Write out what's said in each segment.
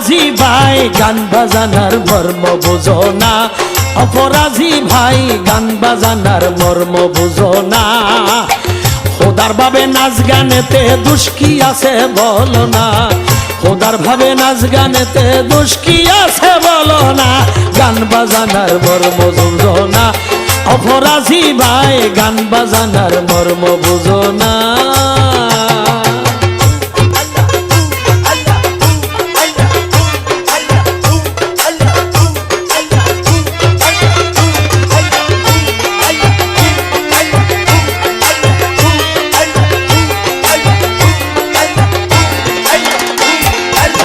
অপরাধী ভাই, গান বাজানার মর্ম বুঝো না। অপরাধী ভাই, গান বাজানার মর্ম বুঝো না। খোদার ভাবে নাচ গানেতে দুষ কি আছে বলো না। খোদার ভাবে নাচ গানেতে দোষ কি আছে বলো না। গান বাজানার মর্ম বুঝো না। অপরাধী ভাই, গান বাজানার মর্ম বুঝো না।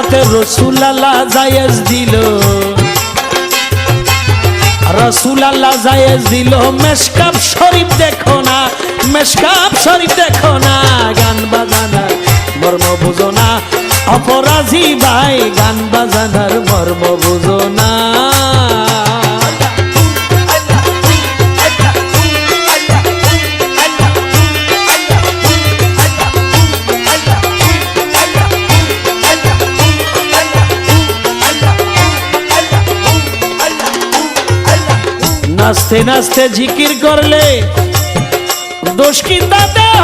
তাতে রসুলাল্লাহ জায়েজ দিল। রসুলাল্লাহ জায়েজ দিল। মেশকাপ শরীফ দেখো না, মেশকাপ শরীফ দেখো না। গান বাজানা মর্ম বুঝো না, অপরাধী ভাই, গান বাজানার মর্ম বুঝো না। নাচতে নাচতে জিকির করলে দোষ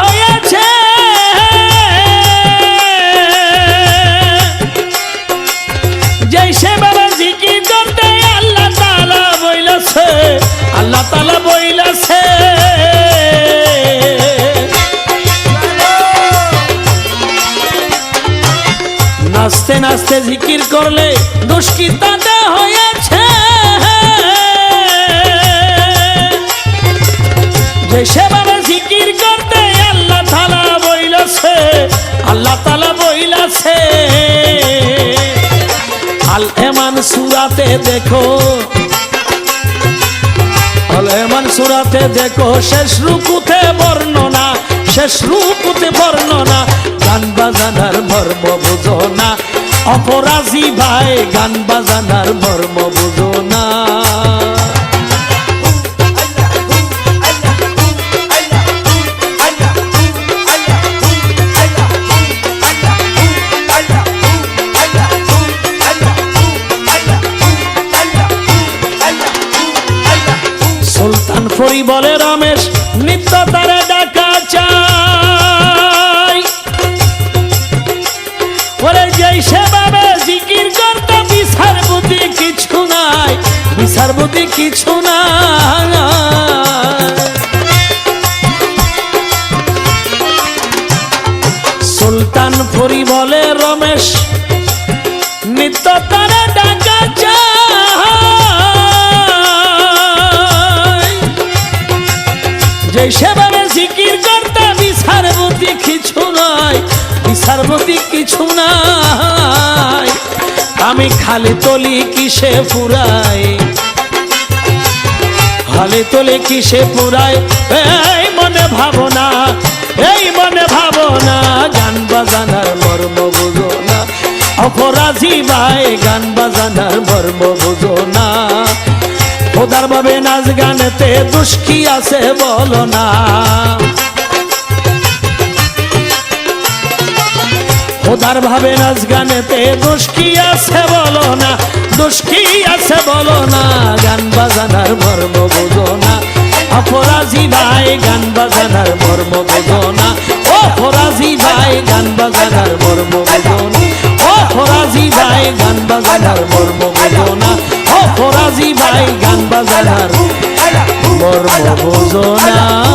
হয়েছে। যেই বাবা জিকির করতে আল্লাহ তালা বইলাছে, আল্লাহ তালা বইলাছে। নাচতে নাচতে জিকির করলে দোষ হয়েছে। এমান সুরাতে দেখো। এমান সুরাতে দেখো, শেষ রুকুতে বর্ণনা, শেষ রুকুতে বর্ণনা, গান বাজানার মর্ম বুঝো না। অপরাজী ভাই, গান বাজানার মর্ম বুঝো রমেশ নিত্য তারে ডাকা চাই। ওরে যেই সেভাবে জিকির করতে বিচার বুদ্ধি কিছু নাই বিচার বুদ্ধি কিছু নাই। সুলতান ফরি বলে রমেশ, নিত্য তারা ডাকা বুদ্ধি কিছু নাই। আমি খালি তলি কিসে ফুরাই খালি তলি কিসে পুরাই এই মনে ভাবনা, এই মনে ভাবনা, গান বাজানার মর্ম বুঝো না। অপরাধী ভাই, গান বাজানার মর্ম বুঝো না। খোদার ভাবে নাচ গানেতে দোষ কি আছে বলো না। খোদার ভাবে নাচ গানেতে দোষ কি আছে বলো না? দোষ কি আছে বলো না? গান বাজানার মর্ম বোঝো না। অপরাধী ভাই, গান বাজানার মর্ম বোঝো না। ও ফরাজি ভাই, গান বাজানার মর্ম বোঝো না। ও ফরাজি ভাই, গান বাজানার মর্ম বোঝো না। ও ফরাজি ভাই, গান বাজানার মর্ম বোঝো না।